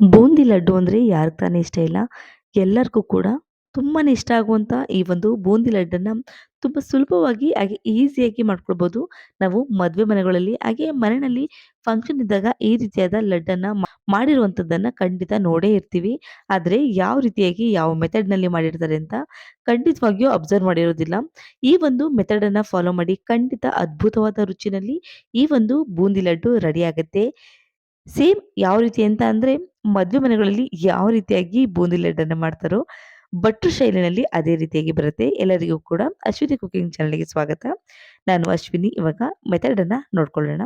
ಬೂಂದಿ ಲಡ್ಡು ಅಂದರೆ ಯಾರಿಗೆ ತಾನೇ ಇಷ್ಟ ಇಲ್ಲ. ಎಲ್ಲರಿಗೂ ಕೂಡ ತುಂಬಾ ಇಷ್ಟ ಆಗುವಂಥ ಈ ಒಂದು ಬೂಂದಿ ಲಡ್ಡನ್ನು ತುಂಬ ಸುಲಭವಾಗಿ ಹಾಗೆ ಈಸಿಯಾಗಿ ಮಾಡ್ಕೊಳ್ಬೋದು. ನಾವು ಮದುವೆ ಮನೆಗಳಲ್ಲಿ ಹಾಗೆ ಮನೆಯಲ್ಲಿ ಫಂಕ್ಷನ್ ಇದ್ದಾಗ ಈ ರೀತಿಯಾದ ಲಡ್ಡನ್ನು ಮಾಡಿರುವಂಥದ್ದನ್ನು ಖಂಡಿತ ನೋಡೇ ಇರ್ತೀವಿ. ಆದರೆ ಯಾವ ರೀತಿಯಾಗಿ ಯಾವ ಮೆಥಡ್ನಲ್ಲಿ ಮಾಡಿರ್ತಾರೆ ಅಂತ ಖಂಡಿತವಾಗಿಯೂ ಅಬ್ಸರ್ವ್ ಮಾಡಿರೋದಿಲ್ಲ. ಈ ಒಂದು ಮೆಥಡನ್ನು ಫಾಲೋ ಮಾಡಿ ಖಂಡಿತ ಅದ್ಭುತವಾದ ರುಚಿನಲ್ಲಿ ಈ ಒಂದು ಬೂಂದಿ ಲಡ್ಡು ರೆಡಿ ಆಗುತ್ತೆ. ಸೇಮ್ ಯಾವ ರೀತಿ ಅಂತ ಅಂದರೆ ಮದುವೆ ಮನೆಗಳಲ್ಲಿ ಯಾವ ರೀತಿಯಾಗಿ ಬೂಂದಿ ಲಡ್ಡನ್ನು ಮಾಡ್ತಾರೋ ಭಟ್ರು ಶೈಲಿನಲ್ಲಿ ಅದೇ ರೀತಿಯಾಗಿ ಬರುತ್ತೆ. ಎಲ್ಲರಿಗೂ ಕೂಡ ಅಶ್ವಿನಿ ಕುಕಿಂಗ್ ಚಾನಲ್ಗೆ ಸ್ವಾಗತ. ನಾನು ಅಶ್ವಿನಿ, ಇವಾಗ ಮೆಥಡನ್ನು ನೋಡ್ಕೊಳ್ಳೋಣ.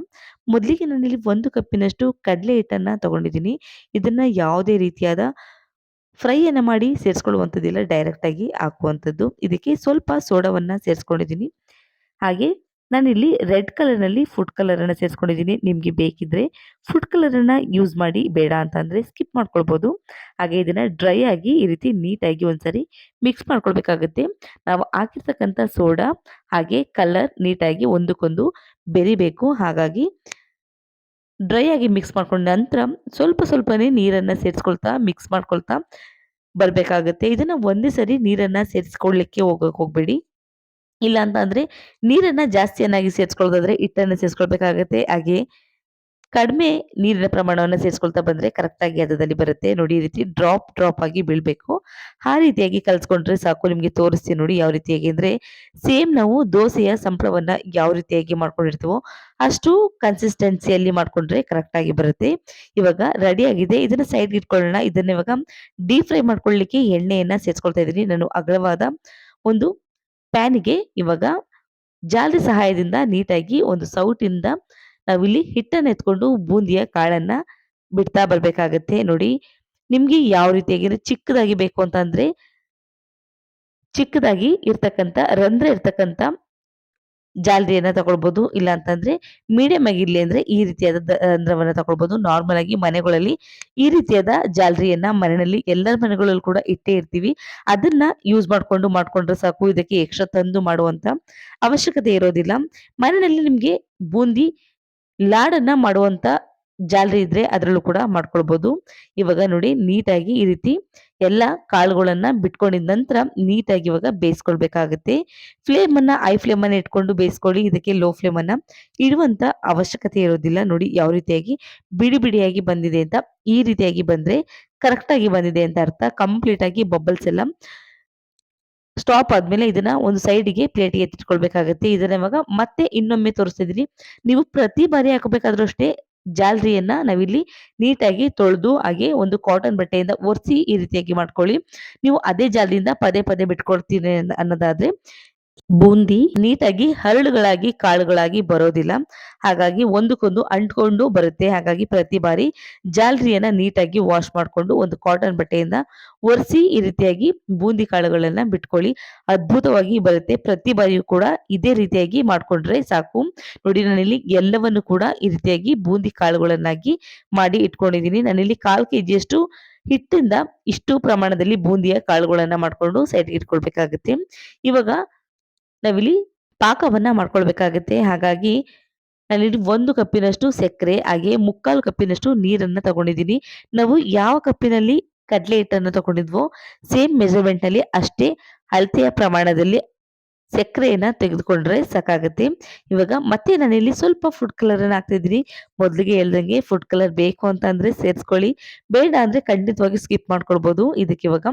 ಮೊದಲಿಗೆ ನಾನಿಲ್ಲಿ ಒಂದು ಕಪ್ಪಿನಷ್ಟು ಕಡಲೆ ಹಿಟ್ಟನ್ನು ತಗೊಂಡಿದ್ದೀನಿ. ಇದನ್ನು ಯಾವುದೇ ರೀತಿಯಾದ ಫ್ರೈಯನ್ನು ಮಾಡಿ ಸೇರಿಸ್ಕೊಳ್ಳುವಂಥದ್ದಿಲ್ಲ, ಡೈರೆಕ್ಟಾಗಿ ಹಾಕುವಂಥದ್ದು. ಇದಕ್ಕೆ ಸ್ವಲ್ಪ ಸೋಡವನ್ನು ಸೇರಿಸ್ಕೊಂಡಿದ್ದೀನಿ. ಹಾಗೆ ನಾನಿಲ್ಲಿ ರೆಡ್ ಕಲರ್ನಲ್ಲಿ ಫುಡ್ ಕಲರನ್ನು ಸೇರಿಸ್ಕೊಂಡಿದ್ದೀನಿ. ನಿಮಗೆ ಬೇಕಿದ್ರೆ ಫುಡ್ ಕಲರನ್ನು ಯೂಸ್ ಮಾಡಿ ಬೇಡ ಅಂತಂದರೆ ಸ್ಕಿಪ್ ಮಾಡ್ಕೊಳ್ಬೋದು. ಹಾಗೆ ಇದನ್ನು ಡ್ರೈ ಆಗಿ ಈ ರೀತಿ ನೀಟಾಗಿ ಒಂದ್ಸರಿ ಮಿಕ್ಸ್ ಮಾಡ್ಕೊಳ್ಬೇಕಾಗುತ್ತೆ. ನಾವು ಹಾಕಿರ್ತಕ್ಕಂಥ ಸೋಡಾ ಹಾಗೆ ಕಲರ್ ನೀಟಾಗಿ ಒಂದಕ್ಕೊಂದು ಬೆರಿಬೇಕು. ಹಾಗಾಗಿ ಡ್ರೈ ಆಗಿ ಮಿಕ್ಸ್ ಮಾಡ್ಕೊಂಡ ನಂತರ ಸ್ವಲ್ಪ ಸ್ವಲ್ಪನೇ ನೀರನ್ನು ಸೇರಿಸ್ಕೊಳ್ತಾ ಮಿಕ್ಸ್ ಮಾಡ್ಕೊಳ್ತಾ ಬರಬೇಕಾಗುತ್ತೆ. ಇದನ್ನು ಒಂದೇ ಸರಿ ನೀರನ್ನು ಸೇರಿಸ್ಕೊಳ್ಳಿಕ್ಕೆ ಹೋಗೋಕೆ ಹೋಗಬೇಡಿ. ಇಲ್ಲ ಅಂತ ಅಂದ್ರೆ ನೀರನ್ನ ಜಾಸ್ತಿಯನ್ನಾಗಿ ಸೇರಿಸ್ಕೊಳ್ಳೋದಾದ್ರೆ ಹಿಟ್ಟನ್ನು ಸೇರಿಸ್ಕೊಳ್ಬೇಕಾಗತ್ತೆ. ಹಾಗೆ ಕಡಿಮೆ ನೀರಿನ ಪ್ರಮಾಣವನ್ನು ಸೇರಿಸ್ಕೊಳ್ತಾ ಬಂದರೆ ಕರೆಕ್ಟಾಗಿ ಅದರಲ್ಲಿ ಬರುತ್ತೆ. ನೋಡಿ ಈ ರೀತಿ ಡ್ರಾಪ್ ಡ್ರಾಪ್ ಆಗಿ ಬೀಳಬೇಕು. ಆ ರೀತಿಯಾಗಿ ಕಲ್ಸ್ಕೊಂಡ್ರೆ ಸಾಕು. ನಿಮಗೆ ತೋರಿಸ್ತೀನಿ ನೋಡಿ ಯಾವ ರೀತಿಯಾಗಿ ಅಂದರೆ ಸೇಮ್ ನಾವು ದೋಸೆಯ ಸಂಪ್ಳವನ್ನು ಯಾವ ರೀತಿಯಾಗಿ ಮಾಡ್ಕೊಂಡಿರ್ತೀವೋ ಅಷ್ಟು ಕನ್ಸಿಸ್ಟೆನ್ಸಿಯಲ್ಲಿ ಮಾಡ್ಕೊಂಡ್ರೆ ಕರೆಕ್ಟಾಗಿ ಬರುತ್ತೆ. ಇವಾಗ ರೆಡಿ ಆಗಿದೆ. ಇದನ್ನು ಸೈಡ್ಗೆ ಇಟ್ಕೊಳ್ಳೋಣ. ಇದನ್ನು ಇವಾಗ ಡೀಪ್ ಫ್ರೈ ಮಾಡ್ಕೊಳ್ಳಿಕ್ಕೆ ಎಣ್ಣೆಯನ್ನು ಸೇರಿಸ್ಕೊಳ್ತಾ ಇದ್ದೀನಿ. ನಾನು ಅಗಲವಾದ ಒಂದು ಪ್ಯಾನಿಗೆ ಇವಾಗ ಜಾಲರಿ ಸಹಾಯದಿಂದ ನೀಟಾಗಿ ಒಂದು ಸೌಟಿಂದ ನಾವಿಲ್ಲಿ ಹಿಟ್ಟನ್ನು ಎತ್ಕೊಂಡು ಬೂಂದಿಯ ಕಾಳನ್ನ ಬಿಡ್ತಾ ಬರಬೇಕಾಗತ್ತೆ. ನೋಡಿ, ನಿಮಗೆ ಯಾವ ರೀತಿಯಾಗಿ ಚಿಕ್ಕದಾಗಿ ಬೇಕು ಅಂತಂದ್ರೆ ಚಿಕ್ಕದಾಗಿ ಇರ್ತಕ್ಕಂಥ ರಂಧ್ರ ಇರ್ತಕ್ಕಂಥ ಜಾಲರಿಯನ್ನ ತಗೊಳ್ಬೋದು. ಇಲ್ಲ ಅಂತಂದ್ರೆ ಮೀಡಿಯಂ ಆಗಿರ್ಲಿ ಅಂದ್ರೆ ಈ ರೀತಿಯಾದ ರಂಧ್ರವನ್ನ ತಗೊಳ್ಬೋದು. ನಾರ್ಮಲ್ ಆಗಿ ಮನೆಗಳಲ್ಲಿ ಈ ರೀತಿಯಾದ ಜಾಲರಿಯನ್ನ ಮನೆಯಲ್ಲಿ ಎಲ್ಲರ ಮನೆಗಳಲ್ಲೂ ಕೂಡ ಇಟ್ಟೇ ಇರ್ತೀವಿ. ಅದನ್ನ ಯೂಸ್ ಮಾಡ್ಕೊಂಡು ಮಾಡ್ಕೊಂಡ್ರೆ ಸಾಕು. ಇದಕ್ಕೆ ಎಕ್ಸ್ಟ್ರಾ ತಂದು ಮಾಡುವಂತ ಅವಶ್ಯಕತೆ ಇರೋದಿಲ್ಲ. ಮನೆಯಲ್ಲಿ ನಿಮ್ಗೆ ಬೂಂದಿ ಲಾಡನ್ನ ಮಾಡುವಂತ ಜಾಲರಿ ಇದ್ರೆ ಅದರಲ್ಲೂ ಕೂಡ ಮಾಡ್ಕೊಳ್ಬೋದು. ಇವಾಗ ನೋಡಿ ನೀಟಾಗಿ ಈ ರೀತಿ ಎಲ್ಲ ಕಾಳುಗಳನ್ನ ಬಿಟ್ಕೊಂಡಿದ ನಂತರ ನೀಟಾಗಿ ಇವಾಗ ಬೇಯಿಸ್ಕೊಳ್ಬೇಕಾಗುತ್ತೆ. ಫ್ಲೇಮನ್ನು ಐ ಫ್ಲೇಮನ್ನು ಇಟ್ಕೊಂಡು ಬೇಯಿಸ್ಕೊಳ್ಳಿ. ಇದಕ್ಕೆ ಲೋ ಫ್ಲೇಮನ್ನು ಇಡುವಂಥ ಅವಶ್ಯಕತೆ ಇರೋದಿಲ್ಲ. ನೋಡಿ ಯಾವ ರೀತಿಯಾಗಿ ಬಿಡಿ ಬಿಡಿಯಾಗಿ ಬಂದಿದೆ ಅಂತ ಈ ರೀತಿಯಾಗಿ ಬಂದರೆ ಕರೆಕ್ಟಾಗಿ ಬಂದಿದೆ ಅಂತ ಅರ್ಥ. ಕಂಪ್ಲೀಟ್ ಆಗಿ ಬಬಲ್ಸ್ ಎಲ್ಲ ಸ್ಟಾಪ್ ಆದ್ಮೇಲೆ ಇದನ್ನ ಒಂದು ಸೈಡ್ಗೆ ಪ್ಲೇಟ್ಗೆ ಎತ್ತಿಟ್ಕೊಳ್ಬೇಕಾಗತ್ತೆ. ಇದನ್ನ ಇವಾಗ ಮತ್ತೆ ಇನ್ನೊಮ್ಮೆ ತೋರಿಸ್ತಿದ್ದೀನಿ ನೀವು ಪ್ರತಿ ಬಾರಿ ಹಾಕಬೇಕಾದ್ರೂ ಅಷ್ಟೇ ಜಾಲರಿಯನ್ನ ನಾವಿಲ್ಲಿ ನೀಟಾಗಿ ತೊಳೆದು ಹಾಗೆ ಒಂದು ಕಾಟನ್ ಬಟ್ಟೆಯಿಂದ ಒರೆಸಿ ಈ ರೀತಿಯಾಗಿ ಮಾಡ್ಕೊಳ್ಳಿ. ನೀವು ಅದೇ ಜಾಲರಿಯಿಂದ ಪದೇ ಪದೇ ಬಿಟ್ಕೊಳ್ತೀರಿ ಅನ್ನೋದಾದ್ರೆ ಬೂಂದಿ ನೀಟಾಗಿ ಹರಳುಗಳಾಗಿ ಕಾಳುಗಳಾಗಿ ಬರೋದಿಲ್ಲ. ಹಾಗಾಗಿ ಒಂದಕ್ಕೊಂದು ಅಂಟ್ಕೊಂಡು ಬರುತ್ತೆ. ಹಾಗಾಗಿ ಪ್ರತಿ ಬಾರಿ ಜಾಲರಿಯನ್ನ ನೀಟಾಗಿ ವಾಶ್ ಮಾಡಿಕೊಂಡು ಒಂದು ಕಾಟನ್ ಬಟ್ಟೆಯಿಂದ ಒರೆಸಿ ಈ ರೀತಿಯಾಗಿ ಬೂಂದಿ ಕಾಳುಗಳನ್ನ ಬಿಟ್ಕೊಳ್ಳಿ. ಅದ್ಭುತವಾಗಿ ಬರುತ್ತೆ. ಪ್ರತಿ ಬಾರಿಯೂ ಕೂಡ ಇದೇ ರೀತಿಯಾಗಿ ಮಾಡ್ಕೊಂಡ್ರೆ ಸಾಕು. ನೋಡಿ, ನಾನಿಲ್ಲಿ ಎಲ್ಲವನ್ನು ಕೂಡ ಈ ರೀತಿಯಾಗಿ ಬೂಂದಿ ಕಾಳುಗಳನ್ನಾಗಿ ಮಾಡಿ ಇಟ್ಕೊಂಡಿದ್ದೀನಿ. ನಾನಿಲ್ಲಿ ಕಾಲು ಕೆ ಜಿಯಷ್ಟು ಹಿಟ್ಟಿಂದ ಇಷ್ಟು ಪ್ರಮಾಣದಲ್ಲಿ ಬೂಂದಿಯ ಕಾಳುಗಳನ್ನ ಮಾಡ್ಕೊಂಡು ಸೈಡ್ಗೆ ಇಟ್ಕೊಳ್ಬೇಕಾಗುತ್ತೆ. ಇವಾಗ ನಾವಿಲ್ಲಿ ಪಾಕವನ್ನ ಮಾಡ್ಕೊಳ್ಬೇಕಾಗುತ್ತೆ. ಹಾಗಾಗಿ ನಾನಿಲ್ಲಿ ಒಂದು ಕಪ್ಪಿನಷ್ಟು ಸಕ್ಕರೆ, ಹಾಗೆ ಮುಕ್ಕಾಲು ಕಪ್ಪಿನಷ್ಟು ನೀರನ್ನ ತಗೊಂಡಿದ್ದೀನಿ ನಾವು ಯಾವ ಕಪ್ಪಿನಲ್ಲಿ ಕಡಲೆ ಹಿಟ್ಟನ್ನು ತಗೊಂಡಿದ್ವೋ, ಸೇಮ್ ಮೆಜರ್ಮೆಂಟ್ನಲ್ಲಿ ಅಷ್ಟೇ ಅಳತೆಯ ಪ್ರಮಾಣದಲ್ಲಿ ಸಕ್ಕರೆಯನ್ನ ತೆಗೆದುಕೊಂಡ್ರೆ ಸಾಕಾಗುತ್ತೆ. ಇವಾಗ ಮತ್ತೆ ನಾನಿಲ್ಲಿ ಸ್ವಲ್ಪ ಫುಡ್ ಕಲರ್ ಅನ್ನ ಹಾಕ್ತಿದ್ದೀನಿ ಮೊದಲಿಗೆ ಹೇಳ್ದಂಗೆ ಫುಡ್ ಕಲರ್ ಬೇಕು ಅಂತ ಅಂದ್ರೆ ಸೇರಿಸ್ಕೊಳ್ಳಿ. ಬೇಡ ಅಂದ್ರೆ ಖಂಡಿತವಾಗಿ ಸ್ಕಿಪ್ ಮಾಡ್ಕೊಳ್ಬೋದು. ಇದಕ್ಕೆ ಇವಾಗ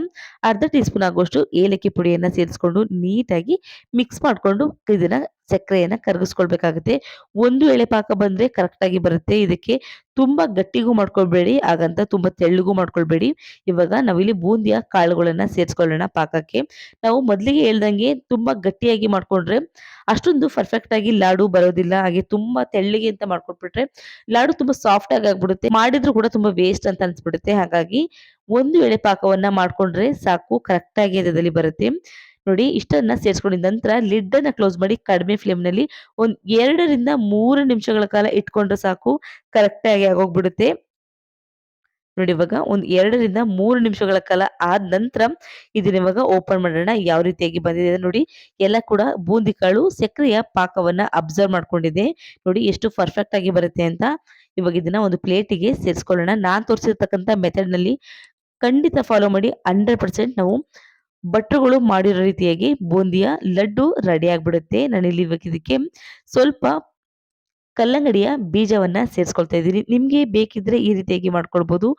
ಅರ್ಧ ಟೀ ಸ್ಪೂನ್ ಆಗುವಷ್ಟು ಏಲಕ್ಕಿ ಪುಡಿಯನ್ನ ಸೇರಿಸ್ಕೊಂಡು ನೀಟಾಗಿ ಮಿಕ್ಸ್ ಮಾಡಿಕೊಂಡು ಇದನ್ನ ಸಕ್ಕರೆಯನ್ನ ಕರಗಿಸ್ಕೊಳ್ಬೇಕಾಗುತ್ತೆ. ಒಂದು ಎಳೆ ಪಾಕ ಬಂದ್ರೆ ಕರೆಕ್ಟಾಗಿ ಬರುತ್ತೆ. ಇದಕ್ಕೆ ತುಂಬಾ ಗಟ್ಟಿಗೂ ಮಾಡ್ಕೊಳ್ಬೇಡಿ, ಹಾಗಂತ ತುಂಬಾ ತೆಳ್ಳಗೂ ಮಾಡ್ಕೊಳ್ಬೇಡಿ. ಇವಾಗ ನಾವಿಲ್ಲಿ ಬೂಂದಿಯ ಕಾಳುಗಳನ್ನ ಸೇರಿಸ್ಕೊಳ್ಳೋಣ ಪಾಕಕ್ಕೆ. ನಾವು ಮೊದಲಿಗೆ ಹೇಳ್ದಂಗೆ ತುಂಬಾ ಗಟ್ಟಿಯಾಗಿ ಮಾಡ್ಕೊಂಡ್ರೆ ಅಷ್ಟೊಂದು ಪರ್ಫೆಕ್ಟ್ ಆಗಿ ಲಾಡು ಬರೋದಿಲ್ಲ, ಹಾಗೆ ತುಂಬಾ ತೆಳ್ಳಿಗೆ ಅಂತ ಮಾಡ್ಕೊಟ್ಬಿಟ್ರೆ ಲಾಡು ತುಂಬಾ ಸಾಫ್ಟ್ ಆಗಿ ಆಗ್ಬಿಡುತ್ತೆ. ಮಾಡಿದ್ರು ಕೂಡ ತುಂಬಾ ವೇಸ್ಟ್ ಅಂತ ಅನ್ಸ್ಬಿಡುತ್ತೆ. ಹಾಗಾಗಿ ಒಂದು ಎಳೆ ಪಾಕವನ್ನ ಮಾಡ್ಕೊಂಡ್ರೆ ಸಾಕು ಕರೆಕ್ಟಾಗಿ ಅದರಲ್ಲಿ ಬರುತ್ತೆ. ನೋಡಿ ಇಷ್ಟನ್ನ ಸೇರಿಸ್ಕೊಂಡಿದ ನಂತರ ಲಿಡ್ ಅನ್ನ ಕ್ಲೋಸ್ ಮಾಡಿ ಕಡಿಮೆ ಫ್ಲೇಮ್ನಲ್ಲಿ ಒಂದ್ ಎರಡರಿಂದ ಮೂರು ನಿಮಿಷಗಳ ಕಾಲ ಇಟ್ಕೊಂಡ್ರೆ ಸಾಕು ಕರೆಕ್ಟ್ ಆಗಿ ಆಗೋಗ್ಬಿಡುತ್ತೆ. ನೋಡಿ ಇವಾಗ ಒಂದು ಎರಡರಿಂದ ಮೂರು ನಿಮಿಷಗಳ ಕಾಲ ಆದ ನಂತರ ಇದನ್ನ ಇವಾಗ ಓಪನ್ ಮಾಡೋಣ, ಯಾವ ರೀತಿಯಾಗಿ ಬಂದಿದೆ ನೋಡಿ. ಎಲ್ಲ ಕೂಡ ಬೂಂದಿ ಕಾಳು, ಸಕ್ಕರೆಯ ಪಾಕವನ್ನ ಅಬ್ಸರ್ವ್ ಮಾಡ್ಕೊಂಡಿದೆ. ನೋಡಿ ಎಷ್ಟು ಪರ್ಫೆಕ್ಟ್ ಆಗಿ ಬರುತ್ತೆ ಅಂತ. ಇವಾಗ ಇದನ್ನ ಒಂದು ಪ್ಲೇಟಿಗೆ ಸೇರಿಸ್ಕೊಳ್ಳೋಣ. ನಾನ್ ತೋರಿಸಿರ್ತಕ್ಕಂಥ ಮೆಥಡ್ನಲ್ಲಿ ಖಂಡಿತ ಫಾಲೋ ಮಾಡಿ ಹಂಡ್ರೆಡ್ ಪರ್ಸೆಂಟ್ ನಾವು ಭಟ್ರುಗಳು ಮಾಡಿರೋ ರೀತಿಯಾಗಿ ಬೂಂದಿಯ ಲಡ್ಡು ರೆಡಿ ಆಗಿಬಿಡುತ್ತೆ. ನಾನಿಲ್ಲಿ ಇದಕ್ಕೆ ಸ್ವಲ್ಪ ಕಲ್ಲಂಗಡಿಯ ಬೀಜವನ್ನ ಸೇರಿಸ್ಕೊಳ್ತಾ ಇದ್ದೀನಿ. ನಿಮಗೆ ಬೇಕಿದ್ರೆ ಈ ರೀತಿಯಾಗಿ ಮಾಡ್ಕೊಳ್ಬೋದು.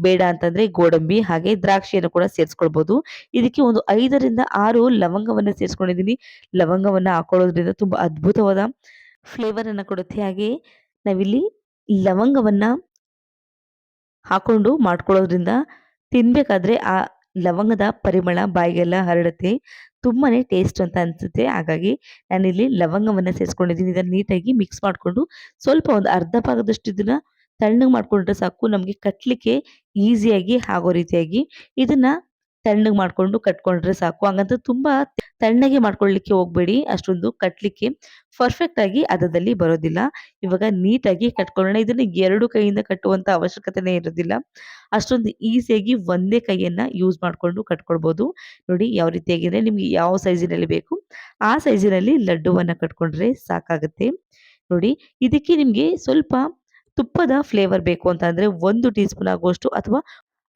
ಬೇಡ ಅಂತಂದ್ರೆ ಗೋಡಂಬಿ ಹಾಗೆ ದ್ರಾಕ್ಷಿಯನ್ನು ಕೂಡ ಸೇರಿಸ್ಕೊಳ್ಬಹುದು ಇದಕ್ಕೆ ಒಂದು ಐದರಿಂದ ಆರು ಲವಂಗವನ್ನ ಸೇರಿಸ್ಕೊಂಡಿದ್ದೀನಿ. ಲವಂಗವನ್ನ ಹಾಕೊಳ್ಳೋದ್ರಿಂದ ತುಂಬಾ ಅದ್ಭುತವಾದ ಫ್ಲೇವರ್ ಅನ್ನ ಕೊಡುತ್ತೆ. ಹಾಗೆ ನಾವಿಲ್ಲಿ ಲವಂಗವನ್ನ ಹಾಕೊಂಡು ಮಾಡ್ಕೊಳ್ಳೋದ್ರಿಂದ ತಿನ್ಬೇಕಾದ್ರೆ ಆ ಲವಂಗದ ಪರಿಮಳ ಬಾಯಿಗೆಲ್ಲ ಹರಡುತ್ತೆ. ತುಂಬಾ ಟೇಸ್ಟ್ ಅಂತ ಅನಿಸುತ್ತೆ. ಹಾಗಾಗಿ ನಾನಿಲ್ಲಿ ಲವಂಗವನ್ನು ಸೇರಿಸ್ಕೊಂಡಿದ್ದೀನಿ. ಇದನ್ನು ನೀಟಾಗಿ ಮಿಕ್ಸ್ ಮಾಡಿಕೊಂಡು ಸ್ವಲ್ಪ ಒಂದು ಅರ್ಧ ಭಾಗದಷ್ಟು ಇದನ್ನು ತಣ್ಣಗೆ ಮಾಡಿಕೊಂಡ್ರೆ ಸಾಕು. ನಮಗೆ ಕಟ್ಟಲಿಕ್ಕೆ ಈಸಿಯಾಗಿ ಆಗೋ ರೀತಿಯಾಗಿ ಇದನ್ನ ತಣ್ಣಗೆ ಮಾಡ್ಕೊಂಡು ಕಟ್ಕೊಂಡ್ರೆ ಸಾಕು. ಹಾಗಂತ ತುಂಬಾ ತಣ್ಣಗೆ ಮಾಡ್ಕೊಳ್ಳಿಕ್ಕೆ ಹೋಗ್ಬೇಡಿ ಅಷ್ಟೊಂದು ಕಟ್ಲಿಕ್ಕೆ. ಪರ್ಫೆಕ್ಟ್ ಆಗಿ ಅದದಲ್ಲಿ ಬರೋದಿಲ್ಲ. ಇವಾಗ ನೀಟಾಗಿ ಕಟ್ಕೊಳ್ಳೋಣ. ಇದನ್ನ ಎರಡು ಕೈಯಿಂದ ಕಟ್ಟುವಂಥ ಅವಶ್ಯಕತೆನೇ ಇರೋದಿಲ್ಲ. ಅಷ್ಟೊಂದು ಈಸಿಯಾಗಿ ಒಂದೇ ಕೈಯನ್ನ ಯೂಸ್ ಮಾಡ್ಕೊಂಡು ಕಟ್ಕೊಳ್ಬಹುದು ನೋಡಿ ಯಾವ ರೀತಿಯಾಗಿದ್ರೆ ನಿಮ್ಗೆ ಯಾವ ಸೈಜಿನಲ್ಲಿ ಬೇಕು. ಆ ಸೈಜಿನಲ್ಲಿ ಲಡ್ಡುವನ್ನ ಕಟ್ಕೊಂಡ್ರೆ ಸಾಕಾಗುತ್ತೆ. ನೋಡಿ ಇದಕ್ಕೆ ನಿಮ್ಗೆ ಸ್ವಲ್ಪ ತುಪ್ಪದ ಫ್ಲೇವರ್ ಬೇಕು ಅಂತ ಒಂದು ಟೀ ಸ್ಪೂನ್ ಆಗುವಷ್ಟು ಅಥವಾ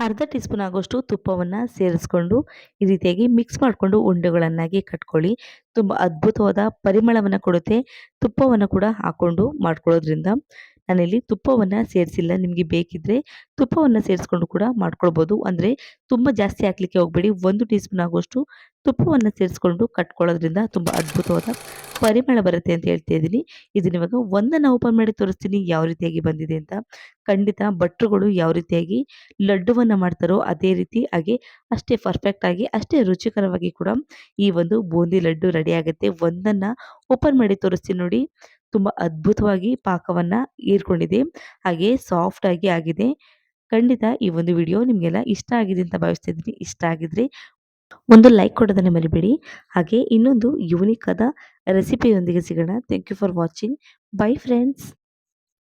ಅರ್ಧ ಟೀ ಸ್ಪೂನ್ ಆಗೋಷ್ಟು ತುಪ್ಪವನ್ನು ಸೇರಿಸ್ಕೊಂಡು ಈ ರೀತಿಯಾಗಿ ಮಿಕ್ಸ್ ಮಾಡಿಕೊಂಡು ಉಂಡೆಗಳನ್ನಾಗಿ ಕಟ್ಕೊಳ್ಳಿ. ತುಂಬ ಅದ್ಭುತವಾದ ಪರಿಮಳವನ್ನು ಕೊಡುತ್ತೆ. ತುಪ್ಪವನ್ನು ಕೂಡ ಹಾಕೊಂಡು ಮಾಡ್ಕೊಳ್ಳೋದ್ರಿಂದ ನಾನಿಲ್ಲಿ ತುಪ್ಪವನ್ನು ಸೇರಿಸಿಲ್ಲ. ನಿಮಗೆ ಬೇಕಿದ್ರೆ ತುಪ್ಪವನ್ನು ಸೇರಿಸ್ಕೊಂಡು ಕೂಡ ಮಾಡ್ಕೊಳ್ಬೋದು. ಅಂದರೆ ತುಂಬ ಜಾಸ್ತಿ ಹಾಕ್ಲಿಕ್ಕೆ ಹೋಗಬೇಡಿ. ಒಂದು ಟೀ ಸ್ಪೂನ್ ಆಗುವಷ್ಟು ತುಪ್ಪವನ್ನು ಸೇರಿಸ್ಕೊಂಡು ಕಟ್ಕೊಳ್ಳೋದ್ರಿಂದ ತುಂಬ ಅದ್ಭುತವಾದ ಪರಿಮಳ ಬರುತ್ತೆ ಅಂತ ಹೇಳ್ತಾ ಇದ್ದೀನಿ. ಇದನ್ನ ಇವಾಗ ಒಂದನ್ನು ಓಪನ್ ಮಾಡಿ ತೋರಿಸ್ತೀನಿ ಯಾವ ರೀತಿಯಾಗಿ ಬಂದಿದೆ ಅಂತ. ಖಂಡಿತ ಭಟ್ರುಗಳು ಯಾವ ರೀತಿಯಾಗಿ ಲಡ್ಡುವನ್ನು ಮಾಡ್ತಾರೋ ಅದೇ ರೀತಿ, ಹಾಗೆ ಅಷ್ಟೇ ಪರ್ಫೆಕ್ಟ್ ಆಗಿ, ಅಷ್ಟೇ ರುಚಿಕರವಾಗಿ ಕೂಡ ಈ ಒಂದು ಬೂಂದಿ ಲಡ್ಡು ರೆಡಿ ಆಗುತ್ತೆ. ಒಂದನ್ನು ಓಪನ್ ಮಾಡಿ ತೋರಿಸ್ತೀನಿ ನೋಡಿ. ತುಂಬ ಅದ್ಭುತವಾಗಿ ಪಾಕವನ್ನು ಹೀರ್ಕೊಂಡಿದೆ. ಹಾಗೆ ಸಾಫ್ಟ್ ಆಗಿ ಆಗಿದೆ. ಖಂಡಿತ ಈ ಒಂದು ವಿಡಿಯೋ ನಿಮಗೆಲ್ಲ ಇಷ್ಟ ಆಗಿದೆ ಅಂತ ಭಾವಿಸ್ತಿದ್ದೀನಿ ಇಷ್ಟ ಆಗಿದ್ರೆ ಒಂದು ಲೈಕ್ ಕೊಡೋದನ್ನ ಮರಿಬೇಡಿ. ಹಾಗೆ ಇನ್ನೊಂದು ಯೂನಿಕ್ ಆದ ರೆಸಿಪಿಯೊಂದಿಗೆ ಸಿಗೋಣ thank you for watching bye friends